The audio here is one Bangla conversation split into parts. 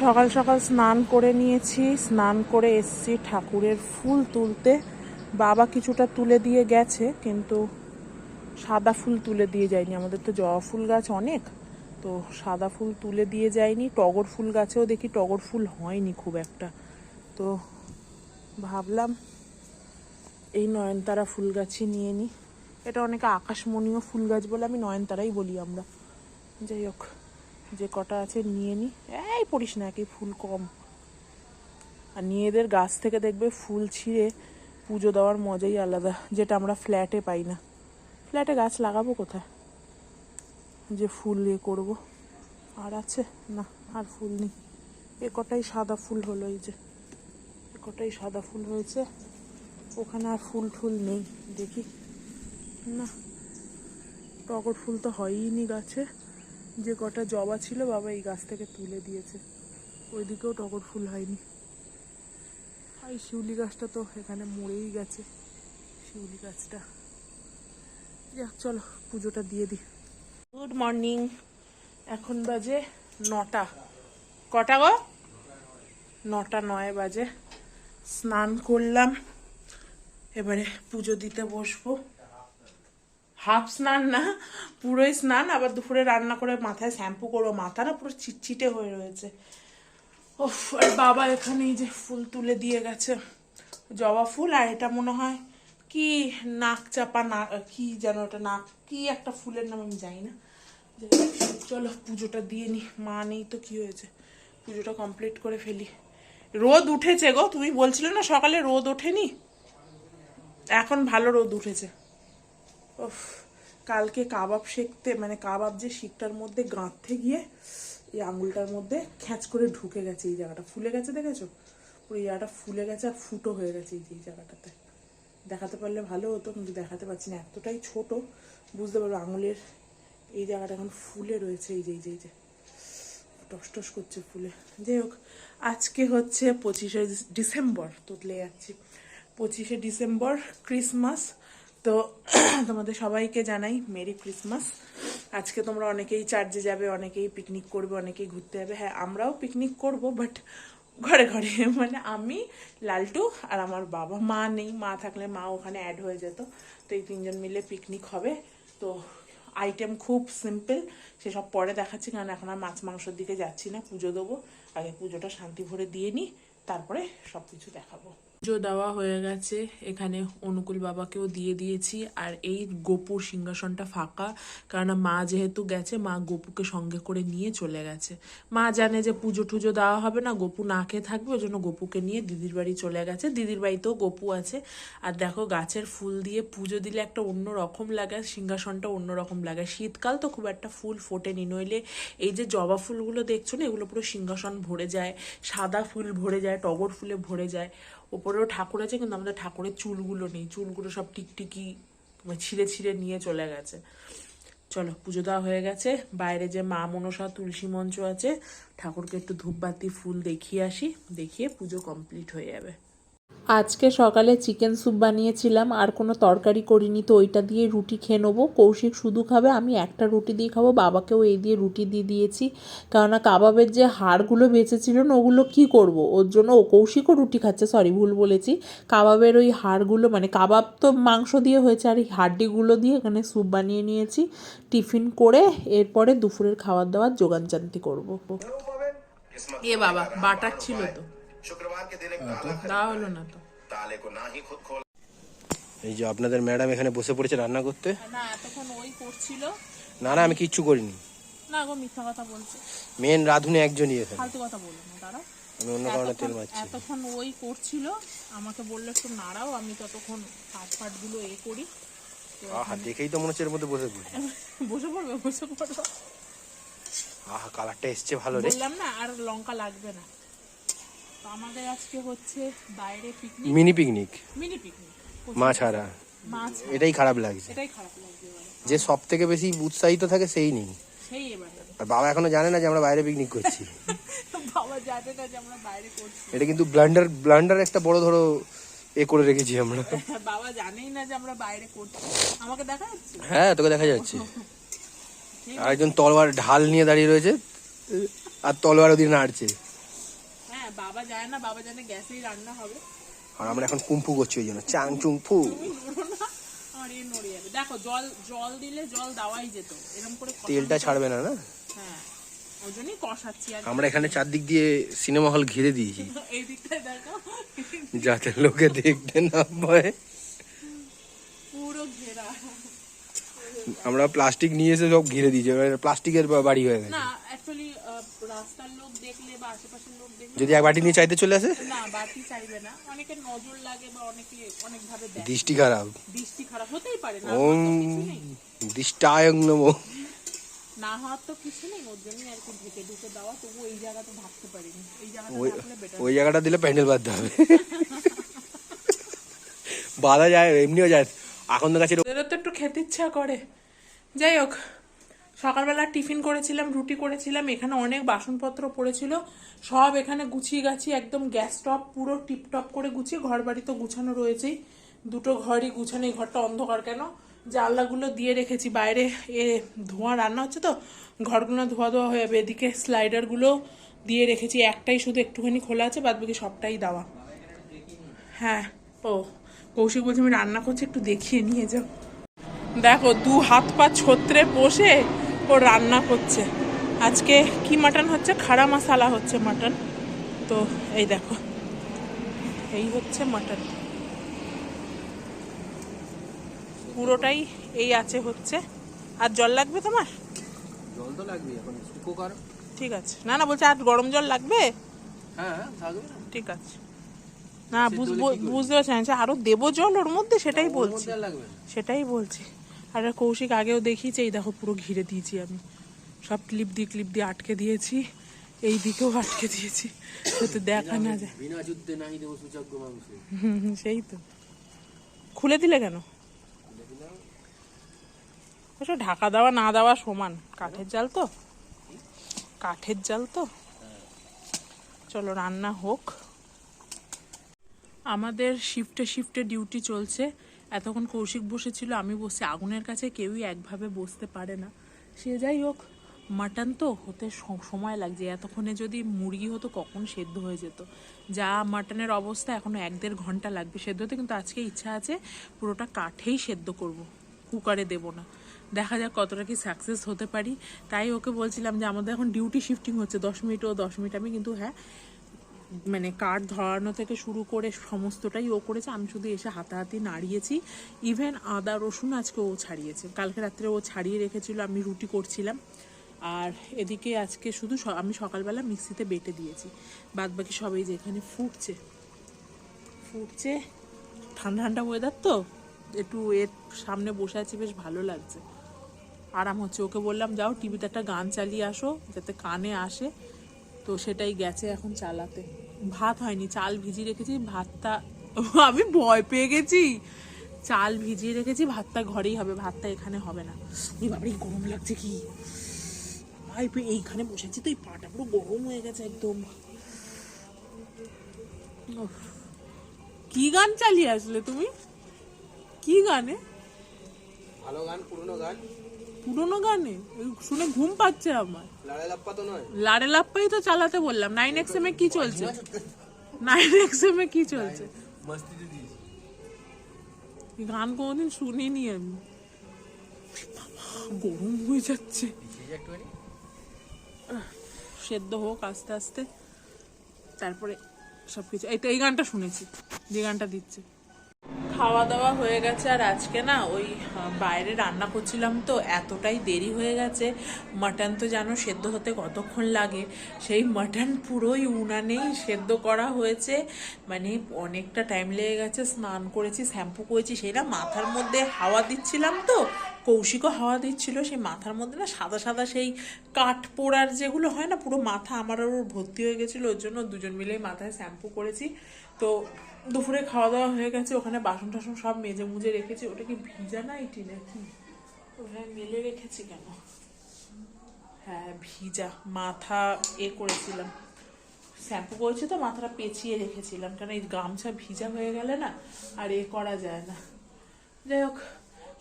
সকাল সকাল স্নান করে নিয়েছি। স্নান করে এসছি ঠাকুরের ফুল তুলতে। বাবা কিছুটা তুলে দিয়ে গেছে, কিন্তু সাদা ফুল তুলে দিয়ে যায়নি। আমাদের তো জবা ফুল গাছ অনেক, তো সাদা ফুল তুলে দিয়ে যায়নি। টগর ফুল গাছেও দেখি টগর ফুল হয়নি খুব একটা। তো ভাবলাম এই নয়নতারা ফুল গাছই নিয়ে নিই এটা অনেকে আকাশমণীয় ফুল গাছ বলে আমি নয়নতারাই বলি আমরা। যাই হোক। যে কটা আছে নিয়ে নি। এই পড়িস না একই ফুল কম। আর নিয়েদের গাছ থেকে দেখবে ফুল ছিঁড়ে পুজো দেওয়ার মজাই আলাদা, যেটা আমরা ফ্ল্যাটে পাই না। ফ্ল্যাটে গাছ লাগাবো কোথায়? যে ফুল ইয়ে করব। আর আছে? না, আর ফুল নেই। এ কটাই সাদা ফুল হলো এই যে। এ কটাই সাদা ফুল হয়েছে। ওখানে আর ফুল ফুল নেই, দেখি। না, টগর ফুল তো হয়ইনি গাছে। যে কটা জবা ছিল বাবা এই গাছ থেকে তুলে দিয়েছে। ওইদিকেও টগর ফুল হয়নি। আর এই শিউলি গাছটা তো এখানে মরেই গেছে, শিউলি গাছটা। যাক, চলো, পুজোটা দিয়ে দিই। গুড মর্নিং এখন বাজে নটা। কটা গো? নটা নয় বাজে। স্নান করলাম। এবারে পুজো দিতে বসবো। হাফ স্নান না, পুরোই স্নান, আবার দুপুরে রান্না করে মাথায় শ্যাম্পু করব। মাথা না পুরো চিটচিটে হয়ে রয়েছে। ওফ আর বাবা এখানে যে ফুল তুলে দিয়ে গেছে। জবা ফুল, আর এটা মনে হয় কি নাক চাপা না, কি যেন ওটা নাক, কি একটা ফুলের নাম আমি জানি না। চলো, পুজোটা দিয়ে নি। মা নেই তো কি হয়েছে? পুজোটা কমপ্লিট করে ফেলি। রোদ উঠেছে গো, তুমি বলছিলে না সকালে রোদ ওঠেনি? এখন ভালো রোদ উঠেছে। উফ, কালকে কাবাব শেখতে মানে কাবাব যে শিকটার মধ্যে গাঁথতে গিয়ে এই আঙুলটার মধ্যে খ্যাঁচ করে ঢুকে গেছে এই জায়গাটা। ফুলে গেছে দেখেছ? পুরো জায়গাটা ফুলে গেছে আর ফুটো হয়ে গেছে এই জায়গাটাতে। দেখাতে পারলে ভালো হতো কিন্তু দেখাতে পারছি না। এতটাই ছোট বুঝতে পারব আঙুলের এই জায়গাটা এখন ফুলে রয়েছে এই যে এই যে এই যে। করছে ফুলে। যাই হোক আজকে হচ্ছে পঁচিশে ডিসেম্বর তো তোতলে যাচ্ছি। পঁচিশে ডিসেম্বর ক্রিসমাস তো তোমাদের সবাইকে জানাই মেরি ক্রিসমাস। আজকে তোমরা অনেকেই চার্জে যাবে, অনেকেই পিকনিক করবে, অনেকেই ঘুরতে যাবে। হ্যাঁ আমরাও পিকনিক করব, বাট ঘরে ঘরে। মানে আমি, লালটু আর আমার বাবা, মা নেই। মা থাকলে মা ওখানে অ্যাড হয়ে যেত। তো এই তিনজন মিলে পিকনিক হবে। তো আইটেম খুব সিম্পল সেসব পরে দেখাচ্ছি, কারণ এখন আর মাছ মাংসের দিকে যাচ্ছি না। পুজো দেবো। আগে পুজোটা শান্তি ভরে দিয়ে নিই, তারপরে সব কিছু দেখাবো। পুজো দেওয়া হয়ে গেছে। এখানে অনুকূল বাবাকেও দিয়ে দিয়েছি। আর এই গোপুর সিংহাসনটা ফাঁকা। কারণ মা যেহেতু গেছে, মা গোপুকে সঙ্গে করে নিয়ে চলে গেছে। মা জানে যে পুজো টুজো দেওয়া হবে না, গোপু না খেয়ে থাকবে, ওই জন্য গোপুকে নিয়ে দিদির বাড়ি চলে গেছে। দিদির বাড়িতেও গোপু আছে। আর দেখো, গাছের ফুল দিয়ে পুজো দিলে একটা অন্য রকম লাগে, সিংহাসনটা অন্য রকম লাগে। শীতকাল তো খুব একটা ফুল ফোটেনি, নইলে এই যে জবা ফুলগুলো দেখছ না, এগুলো পুরো সিংহাসন ভরে যায়, সাদা ফুল ভরে যায়, টগর ফুলে ভরে যায়। ওপরেও ঠাকুর আছে, কিন্তু আমাদের ঠাকুরের চুলগুলো নেই। চুলগুলো সব টিকটিকি মানে ছিঁড়ে ছিঁড়ে নিয়ে চলে গেছে। চলো, পুজো দেওয়া হয়ে গেছে। বাইরে যে মা মনসা তুলসী মঞ্চ আছে, ঠাকুরকে একটু ধূপবাতি ফুল দেখিয়ে আসি। দেখিয়ে পুজো কমপ্লিট হয়ে যাবে। আজকে সকালে চিকেন স্যুপ বানিয়েছিলাম, আর কোনো তরকারি করিনি, তো ওইটা দিয়ে রুটি খেয়ে নেব। কৌশিক শুধু খাবে, আমি একটা রুটি দিয়ে খাব, বাবাকেও এই দিয়ে রুটি দিয়ে দিয়েছি। কেননা কাবাবের যে হাড়গুলো বেঁচেছিল না, ওগুলো কী করব? ওর জন্য ও কৌশিকও রুটি খাচ্ছে সরি ভুল বলেছি। কাবাবের ওই হাড়গুলো মানে কাবাব তো মাংস দিয়ে হয়েছে, আর এই হাড্ডিগুলো দিয়ে এখানে স্যুপ বানিয়ে নিয়েছি। টিফিন করে এরপরে দুপুরের খাবার দাবার যোগান জান্তি করব। এ বাবা, বাটার ছিল তো। শুক্রবার কে দিন এক হ্যাঁ, না তো কো না হি খুদ খোল। এই যে আপনাদের ম্যাডাম এখানে বসে পড়েছে রান্না করতে। না এতক্ষণ ওই করছিল। না না আমি কিচ্ছু করিনি। না গো মিথ্যা কথা বলছে। মেন রাধুনি একজনই এখানে। ফালতু কথা বলো না দাঁড়াও। আমি অন্য কারণে তেল মারছি। এতক্ষণ ওই করছিল আমাকে বলল একটু নাড়াও আমি ততক্ষণ কাট ফাটগুলো এ করি। আহা দেখেই তো মনে হচ্ছে এর মধ্যে বসে পড়ি বসে পড়বে বসে পড়বে আহা কালারটা এসছে ভালো রে। বললাম না আর লঙ্কা লাগবে না। আমাদের আজকে হচ্ছে বাইরে picnic mini picnic mini picnic মা ছাড়া মাছ এটাই খারাপ লাগছে। এটাই খারাপ এবারে। যে সব থেকে বেশি উৎসাহিত থাকে সেই নেই। সেই এবারে। আর বাবা এখনও জানে না যে আমরা বাইরে পিকনিক করছি। বাবা জানে না যে আমরা বাইরে করছি। এটা কিন্তু ব্লান্ডার ব্লান্ডার একটা বড় ধরো এ করে রেখেছি আমরা। বাবা জানেই না যে আমরা বাইরে করছি। আমাকে দেখা যাচ্ছে? হ্যাঁ তোকে দেখা যাচ্ছে। আর একজন তলোয়ার ঢাল নিয়ে দাঁড়িয়ে রয়েছে আর তলোয়ার ওদিকে নাড়ছে। বাবা যায় না বাবা জানে গ্যাসেই রান্না হবে। আর আমরা এখন কুম্ফু করছি ওই জন্য। চাং চুং ফু। তুমি নড়ো আর এ নড়ে যাবে। দেখো জল জল দিলে জল দেওয়াই যেত। এরকম করে তেলটা ছাড়বে না না? হ্যাঁ ওই জন্যই কষাচ্ছি আর আমরা এখানে চারদিক দিয়ে সিনেমা হল ঘিরে দিয়েছি। এই দেখো। যাতে লোকে দেখতে না পায়। পুরো ঘেরা। আমরা প্লাস্টিক নিয়ে এসে সব ঘিরে দিয়েছি। প্লাস্টিকের বাড়ি হয়ে গেছে। না অ্যাকচুয়ালি রাস্তার লোক দেখলে বা আশেপাশের লোক দেখলে যদি এক বাটি নিয়ে চাইতে চলে আসে? না বাড়তি চাইবে না। অনেকের নজর লাগে বা অনেকে অনেক ভাবে দেয় দৃষ্টি খারাপ। দৃষ্টি খারাপ হতেই পারে না ওম। দৃষ্টায় নমো। না হওয়ার তো কিছু নেই ওর জন্যই আর কি ঢেকে ঢুকে দেওয়া। তবু এই ঢাকতে পারিনি। এই জায়গাটা ওই থাকলে বেটার ওই জায়গাটা দিলে প্যান্ডেল বাঁধতে হবে। বাধা যায় এমনিও যায়। এখন তো কাছে ওদেরও তো একটু খেতে ইচ্ছা করে। যাই হোক সকালবেলা টিফিন করেছিলাম, রুটি করেছিলাম, এখানে অনেক বাসনপত্র পড়েছিল, সব এখানে গুছিয়ে গাছি, একদম গ্যাস টপ পুরো টিপটপ করে গুছিয়ে ঘর বাড়ি তো গুছানো রয়েছেই। দুটো ঘরই গুছানো, এই ঘরটা অন্ধকার কেন? জানলাগুলো দিয়ে রেখেছি, বাইরে এ ধোঁয়া রান্না হচ্ছে তো, ঘরগুলো ধোয়া ধোয়া হয়ে যাবে, এদিকে স্লাইডারগুলো দিয়ে রেখেছি, একটাই শুধু একটুখানি খোলা আছে বাদ বাকি সবটাই দেওয়া। হ্যাঁ ও, কৌশিক বলছে আমি রান্না করছি, একটু দেখিয়ে নিয়ে যাও। দেখো, দু হাত পা ছত্রে বসে ও রান্না করছে আজকে কি মাটন হচ্ছে? খাড়া মশালা হচ্ছে মাটন। তো এই দেখো এই হচ্ছে মাটন। পুরোটাই এই আছে হচ্ছে। আর জল লাগবে তোমার? জল তো লাগবে এখন কুকার ঠিক আছে। না না বলছে আর গরম জল লাগবে? হ্যাঁ ঠিক আছে। না বুঝ- বুঝতে পারছি যে আরও দেবো জল ওর মধ্যে? সেটাই বলছি। সেটাই বলছি। আর কৌশিক আগেও দেখিয়েছে এই দেখো পুরো ঘিরে দিয়েছি আমি। সব ক্লিপ দিয়ে ক্লিপ দিয়ে আটকে দিয়েছি এই দিকেও আটকে দিয়েছি। যাতে দেখা না যায়। বিনা যুদ্ধে নাহি দেব সুযোগ্য হুম, হুম, সেই তো। খুলে দিলে কেন? ওসব ঢাকা দেওয়া না দেওয়া সমান। কাঠের জাল তো। কাঠের জাল তো। চলো রান্না হোক। আমাদের শিফটে শিফটে ডিউটি চলছে। এতক্ষণ কৌশিক বসেছিল, আমি বসে আগুনের কাছে কেউই একভাবে বসতে পারে না। সে যাই হোক, মাটন তো হতে সময় লাগছে। এতক্ষণে যদি মুরগি হতো, কখন সেদ্ধ হয়ে যেত? যা মাটনের অবস্থা, এখনও এক দেড় ঘণ্টা লাগবে সেদ্ধ হতে, কিন্তু আজকে ইচ্ছা আছে পুরোটা কাঠেই সেদ্ধ করব। কুকারে দেব না। দেখা যাক কতটা কি সাকসেস হতে পারি। তাই ওকে বলছিলাম যে, আমাদের এখন ডিউটি শিফটিং হচ্ছে। দশ মিনিট ও দশ মিনিট। আমি কিন্তু হ্যাঁ মানে কাঠ ধরানো থেকে শুরু করে সমস্তটাই ও করেছে। আমি শুধু এসে হাতাহাতি নাড়িয়েছি। ইভেন আদা, রসুন আজকে ও ছাড়িয়েছে। কালকে রাত্রে ও ছাড়িয়ে রেখেছিল, আমি রুটি করছিলাম। আর এদিকে আজকে শুধু আমি সকালবেলা মিক্সিতে বেটে দিয়েছি। বাদ বাকি সবাই যে এখানে ফুটছে। ফুটছে। ঠান্ডা ঠান্ডা ওয়েদার তো। একটু এর সামনে বসে আছি, বেশ ভালো লাগছে। আরাম হচ্ছে। ওকে বললাম, যাও, টিভিতে একটা গান চালিয়ে আসো, যাতে কানে আসে। তো সেটাই গেছে এখন চালাতে। ভাত হয়নি, চাল ভিজিয়ে রেখেছি, ভাতটা আমি ভয় পেয়ে গেছি। চাল ভিজিয়ে রেখেছি, ভাতটা ঘরেই হবে, ভাতটা এখানে হবে না। ওই বাবারে গরম লাগছে কি? ভাই এইখানে বসেছি তো, এই পাটা পুরো গরম হয়ে গেছে একদম। কি গান চালিয়ে আসলে তুমি? কি গানে? ভালো গান, পুরনো গান। পুরোনো গানে? শুনে ঘুম পাচ্ছে আমার। লাড়া লাপ্পা লাড়ে লাপ্পাই তো চালাতে বললাম। নাইন এক্স এম এ কি চলছে? নাইন এক্স এম এ কি চলছে? গান কোনোদিন শুনিনি আমি। গরম হয়ে যাচ্ছে। সেদ্ধ হোক আস্তে আস্তে। তারপরে সবকিছু এই তো এই গানটা শুনেছি। যে গানটা দিচ্ছে। খাওয়া দাওয়া হয়ে গেছে। আর আজকে না ওই বাইরে রান্না করছিলাম তো এতটাই দেরি হয়ে গেছে। মাটন তো জানো সেদ্ধ হতে কতক্ষণ লাগে? সেই মাটন পুরোই উনানেই সেদ্ধ করা হয়েছে। মানে অনেকটা টাইম লেগে গেছে। স্নান করেছি, শ্যাম্পু করেছি। সেই না মাথার মধ্যে হাওয়া দিচ্ছিলাম তো, কৌশিকও হাওয়া দিচ্ছিল। সেই মাথার মধ্যে না সাদা সাদা সেই কাঠ পোড়ার যেগুলো হয় না, পুরো মাথা আমার ওর ভর্তি হয়ে গেছিল। ওর জন্য দুজন মিলেই মাথায় শ্যাম্পু করেছি। তো দুপুরে খাওয়া দাওয়া হয়ে গেছে ওখানে বাসন টাসন সব মেজে মুজে রেখেছি ওটা কি ভিজা না এটি নাকি? ওখানে মেলে রেখেছি কেন? হ্যাঁ ভিজা মাথা এ করেছিলাম। শ্যাম্পু করেছি তো মাথাটা পেঁচিয়ে রেখেছিলাম কারণ এই গামছা ভিজা হয়ে গেলে না আর এ করা যায় না। যাই হোক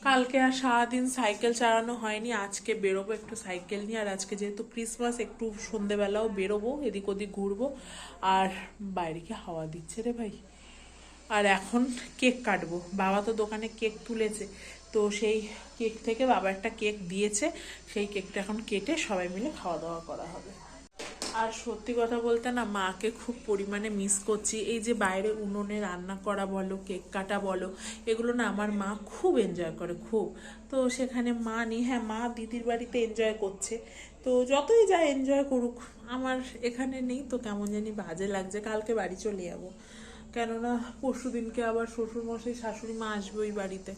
কালকে আর সারাদিন সাইকেল চালানো হয়নি আজকে বেরোবো একটু সাইকেল নিয়ে আর আজকে যেহেতু ক্রিসমাস একটু সন্ধেবেলাও বেরোবো এদিক ওদিক ঘুরবো আর বাইরে কি হাওয়া দিচ্ছে রে ভাই? আর এখন কেক কাটবো। বাবা তো দোকানে কেক তুলেছে, তো সেই কেক থেকে বাবা একটা কেক দিয়েছে, সেই কেকটা এখন কেটে সবাই মিলে খাওয়া দাওয়া করা হবে। আর সত্যি কথা বলতে না, মাকে খুব পরিমাণে মিস করছি। এই যে বাইরে উনুনে রান্না করা বলো, কেক কাটা বলো, এগুলো না আমার মা খুব এনজয় করে, খুব। তো সেখানে মা নেই হ্যাঁ মা দিদির বাড়িতে এনজয় করছে। তো যতই যা এনজয় করুক, আমার এখানে নেই, তো কেমন জানি বাজে লাগছে, কালকে বাড়ি চলে যাব। কেননা পরশু দিনকে আবার শ্বশুরমশাই, শাশুড়ি মা আসবে ওই বাড়িতে।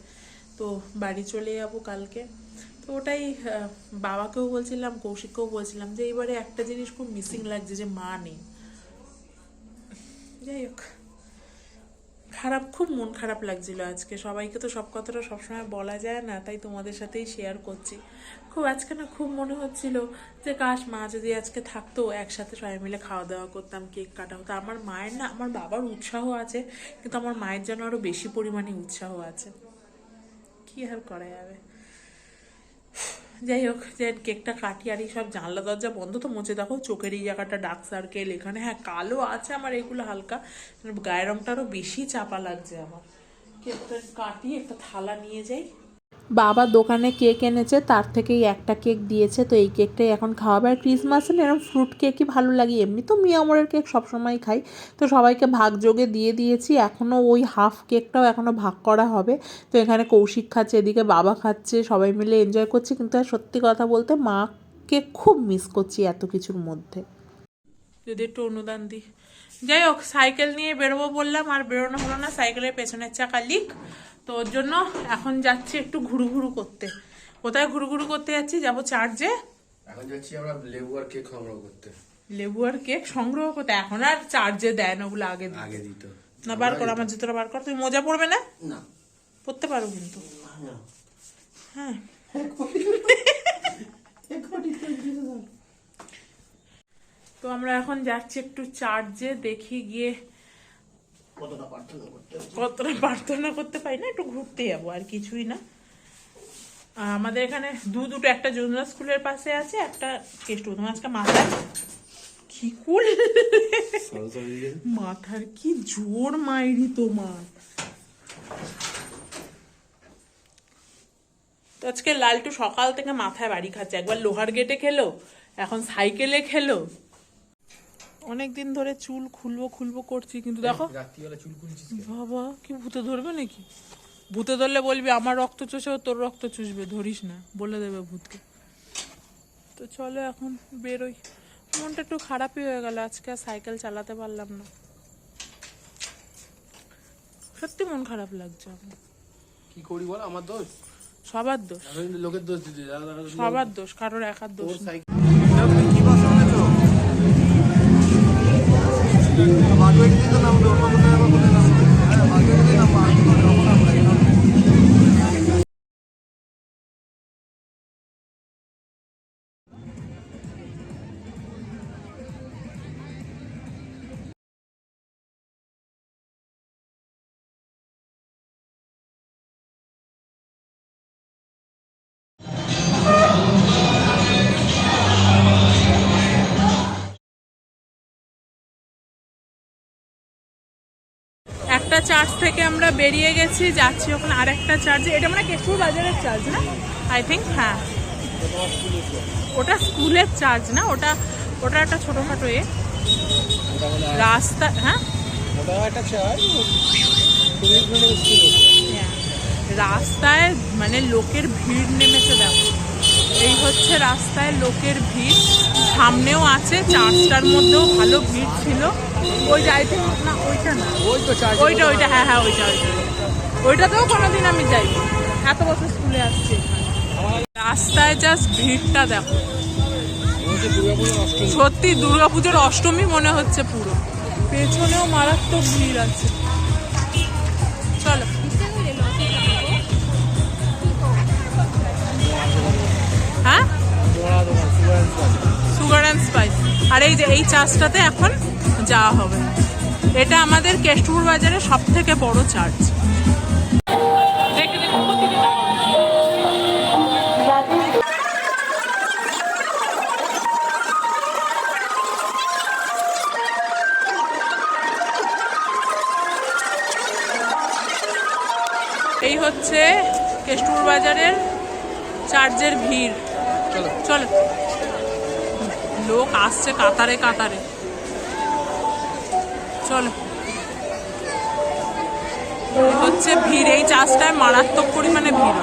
তো বাড়ি চলে যাব কালকে। তো ওটাই বাবাকেও বলছিলাম, কৌশিককেও বলছিলাম যে, এইবারে একটা জিনিস খুব মিসিং লাগছে যে মা নেই। যাই হোক। খারাপ, খুব মন খারাপ লাগছিল আজকে। সবাইকে তো সব কথাটা সবসময় বলা যায় না, তাই তোমাদের সাথেই শেয়ার করছি। খুব আজকে না খুব মনে হচ্ছিল যে, কাশ, মা যদি আজকে থাকতো, একসাথে সবাই মিলে খাওয়া দাওয়া করতাম, কেক কাটা হতো আমার মায়ের না, আমার বাবার উৎসাহ আছে, কিন্তু আমার মায়ের জন্য আরও বেশি পরিমাণে উৎসাহ আছে। কী আর করা যাবে? যাই হোক, যে কেকটা কাটি আর এই সব জানলা দরজা বন্ধ তো মুছে, দেখো চোখের এই জায়গাটা ডার্ক সার্কেল এখানে হ্যাঁ কালো আছে আমার এগুলো হালকা, গায়ের রঙটা আরও বেশি চাপা লাগছে আমার। কেকটা কাটি একটা থালা নিয়ে যাই। বাবা দোকানে কেক এনেছে, তার থেকেই একটা কেক দিয়েছে। তো এই কেকটাই এখন খাওয়াবে। আর ক্রিসমাসে এরকম ফ্রুট কেকই ভালো লাগে। এমনি তো মিয়ামরের কেক সবসময় খাই। তো সবাইকে ভাগ যোগে দিয়ে দিয়েছি। এখনও ওই হাফ কেকটাও এখনও ভাগ করা হবে। তো এখানে কৌশিক খাচ্ছে, এদিকে বাবা খাচ্ছে, সবাই মিলে এনজয় করছে। কিন্তু আর সত্যি কথা বলতে মাকে খুব মিস করছি এত কিছুর মধ্যে। যদি একটু অনুদান দিই। যাই হোক, সাইকেল নিয়ে বেরোবো বললাম। আর বেরোনো হলো না, সাইকেলের পেছনের চাকা লিক তো ওর জন্য এখন যাচ্ছি একটু ঘুরু ঘুরু করতে। কোথায় ঘুরু ঘুরু করতে যাচ্ছি? যাব চার্জে এখন যাচ্ছি আমরা লেবু আর কেক সংগ্রহ করতে। লেবু আর কেক সংগ্রহ করতে? এখন আর চার্জে দেয় না ওগুলো আগে। আগে দিত। না বার কর আমার জুতোটা বার কর। তুমি মোজা পড়বে না? না। পড়তে পারো কিন্তু। হ্যাঁ। তো আমরা এখন যাচ্ছি একটু চার্জে দেখি গিয়ে কতটা প্রার্থনা করতে পারি না, একটু ঘুরতে যাব, আর কিছুই না। আমাদের এখানে দু দুটো, একটা জুনিয়র স্কুলের পাশে আছে, একটা কেষ্ট আজকে মাথায় কি কুল? মাথার কি জোর মাইরি তোমার। তো আজকে লালটু সকাল থেকে মাথায় বাড়ি খাচ্ছে, একবার লোহার গেটে খেলো, এখন সাইকেলে খেলো। অনেকদিন ধরে চুল খুলবো খুলবো করছি কিন্তু দেখো। রাত্রিবেলা চুল খুলছিস বাবা কি ভূতে ধরবে নাকি? ভূতে ধরলে বলবি আমার রক্ত চুষে তোর রক্ত চুষবে ধরিস না। বলে দেবে ভূতকে। তো চলো এখন বেরোই। মনটা একটু খারাপই হয়ে গেল আজকে সাইকেল চালাতে পারলাম না। সত্যি মন খারাপ লাগছে আমার। কি করি বল আমার দোষ? সবার দোষ। লোকের দোষ সবার দোষ কারোর একার দোষ మాకు వెళ్ళి একটা চার্জ থেকে আমরা বেরিয়ে গেছি, যাচ্ছি ওখানে আর একটা চার্জে এটা মানে কেশপুর বাজারের চার্জ না? আই থিঙ্ক হ্যাঁ। ওটা স্কুলের চার্জ না? ওটা ওটা একটা ছোটোখাটো এ। রাস্তা হ্যাঁ? হ্যাঁ। রাস্তায় মানে লোকের ভিড় নেমেছে দেখো। এই হচ্ছে রাস্তায় লোকের ভিড়। সামনেও আছে চার্চটার মধ্যেও ভালো ভিড় ছিল। না ওইটা না। ওই তো চার্জ ওইটা ওইটা হ্যাঁ হ্যাঁ ওইটা ওইটা। ওইটাতেও কোনোদিন আমি যাই এত বছর স্কুলে আসছি রাস্তায় জাস্ট ভিড়টা দেখো। সত্যি দুর্গাপুজোর অষ্টমী মনে হচ্ছে পুরো। পেছনেও মারাত্মক ভিড় আছে। চলো। হ্যাঁ? সুগার অ্যান্ড স্পাইস আর এই যে এই চার্চটাতে এখন যাওয়া হবে। এটা আমাদের কেষ্টপুর বাজারে সব থেকে বড় চার্চ। এই হচ্ছে কেষ্টপুর বাজারের চার্জের ভিড়। চলো। লোক আসছে কাতারে কাতারে। চলো। হচ্ছে ভিড়, এই চাষটায় মারাত্মক পরিমাণে ভিড়।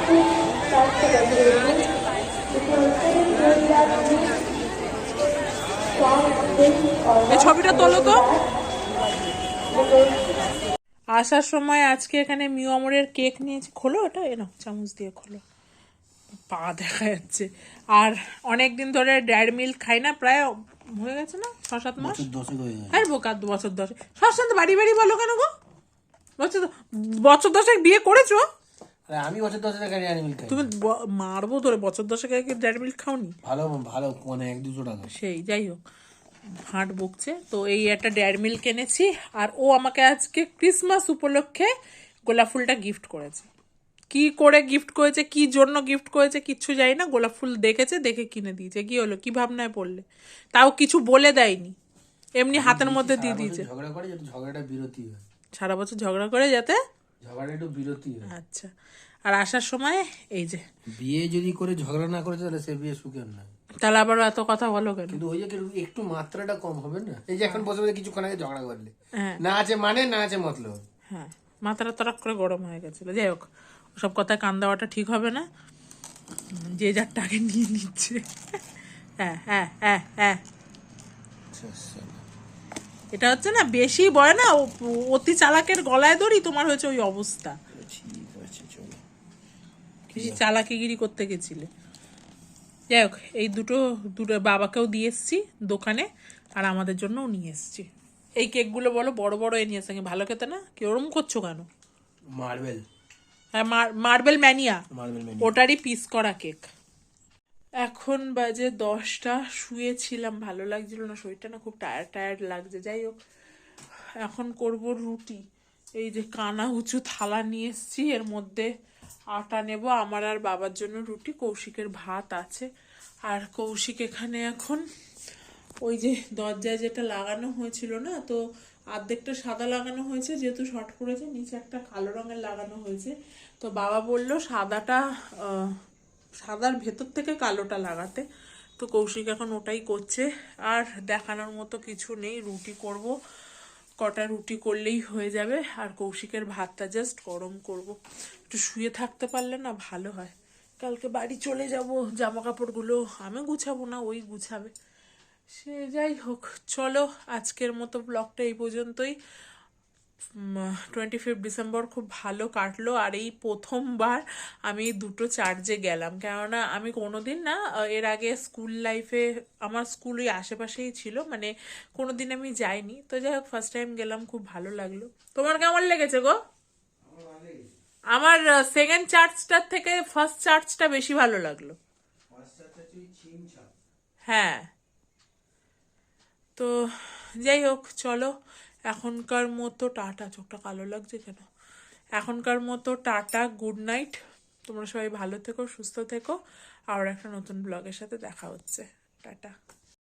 এই ছবিটা তোলো তো। আসার সময় আজকে এখানে মিউ আমরের কেক নিয়েছি। খোলো ওটা? এনো চামচ দিয়ে খোলো। পা দেখা যাচ্ছে। আর অনেক দিন ধরে ড্যাড মিল্ক খাই না, প্রায় হয়ে গেছে না? ছ সাত মাস দশক হয়ে বোকা দু বছর দশ সব বাড়ি বাড়ি বলো কেন গো? বছর বছর দশেক বিয়ে করেছ? আরে আমি বছর দশ টাকা অ্যানিমেল খাই। তুমি মারবো ধরে বছর দশেক আগে ড্যাড মিল্ক খাওনি? ভালো ভালো মানে এক দুশো টাকা। সেই যাই হোক ভাঁট বকছে। তো এই একটা ড্যাড মিল্ক এনেছি আর ও আমাকে আজকে ক্রিসমাস উপলক্ষে গোলাপ ফুলটা গিফট করেছে। কি করে গিফট করেছে কি জন্য গিফট করেছে কিচ্ছু জানি না। গোলাপ ফুল দেখেছে দেখে কিনে দিয়েছে। কি হলো কি ভাবনায় পড়লে? তাও কিছু বলে দেয়নি। এমনি হাতের মধ্যে দিয়ে দিয়েছে। ঝগড়া করে যাতে ঝগড়াটা বিরতি হয়। সারা বছর ঝগড়া করে যাতে ঝগড়াটা একটু বিরতি হয়। আচ্ছা। আর আসার সময় এই যে বিয়ে যদি করে ঝগড়া না করে তাহলে সে বিয়ে সুখের নয়। তাহলে আবার এত কথা বলো কেন? কিন্তু ওই যে একটু- একটু মাত্রাটা কম হবে না? এই যে এখন বসে বসে কিছুক্ষণ আগে ঝগড়া করলে। হ্যাঁ। না আছে মানে না আছে মতলব। হ্যাঁ মাথাটা তরাক করে গরম হয়ে গেছিল। যাই হোক ওসব কথায় কান দেওয়াটা ঠিক হবে না। যে যার টাকে নিয়ে নিচ্ছে। হ্যাঁ হ্যাঁ হ্যাঁ হ্যাঁ। এটা হচ্ছে না বেশি বয় না অতি চালাকের গলায় ধরি তোমার হয়েছে ওই অবস্থা। বেশি চালাকিগিরি করতে গেছিলে। যাই হোক এই দুটো দুটো বাবাকেও দিয়ে এসছি দোকানে আর আমাদের জন্যও নিয়ে এসছি। এই কেকগুলো বলো বড় বড় এ নিয়ে এসছে ভালো খেতে না? কি ওরম করছ কেন? মার্বেল। হ্যাঁ মার্বেল ম্যানিয়া। ওটারই পিস করা কেক এখন বাজে দশটা শুয়েছিলাম ভালো লাগছিল না শরীরটা না খুব টায়ার্ড টায়ার্ড লাগছে। যাই হোক এখন করব রুটি। এই যে কানা উঁচু থালা নিয়ে এসছি এর মধ্যে আটা নেব। আমার আর বাবার জন্য রুটি কৌশিকের ভাত আছে। আর কৌশিক এখানে এখন ওই যে দরজায় যেটা লাগানো হয়েছিল না তো অর্ধেকটা সাদা লাগানো হয়েছে, যেহেতু শর্ট করেছে নিচে একটা কালো রঙের লাগানো হয়েছে। তো বাবা বলল সাদাটা সাদার ভেতর থেকে কালোটা লাগাতে। তো কৌশিক এখন ওটাই করছে। আর দেখানোর মতো কিছু নেই, রুটি করব। কটা রুটি করলেই হয়ে যাবে। আর কৌশিকের ভাতটা জাস্ট গরম করব। একটু শুয়ে থাকতে পারলে না ভালো হয়। কালকে বাড়ি চলে যাব জামা কাপড়গুলো আমি গুছাবো না, ওই গুছাবে। সে যাই হোক চলো আজকের মতো ব্লগটা এই পর্যন্তই। টোয়েন্টি ফিফথ ডিসেম্বর খুব ভালো কাটলো আর এই প্রথমবার আমি দুটো চার্জে গেলাম। কেননা আমি কোনোদিন না এর আগে স্কুল লাইফে আমার স্কুল ওই আশেপাশেই ছিল মানে কোনোদিন আমি যাইনি। তো যাই হোক ফার্স্ট টাইম গেলাম খুব ভালো লাগল। তোমার কেমন লেগেছে গো? আমার সেকেন্ড চার্জটার থেকে ফার্স্ট চার্জটা বেশি ভালো লাগল। হ্যাঁ। তো যাই হোক চলো। এখনকার মতো টাটা। চোখটা কালো লাগছে কেন? এখনকার মতো টাটা, গুড নাইট। তোমরা সবাই ভালো থেকো, সুস্থ থেকো। আর একটা নতুন ব্লগের সাথে দেখা হচ্ছে। টাটা।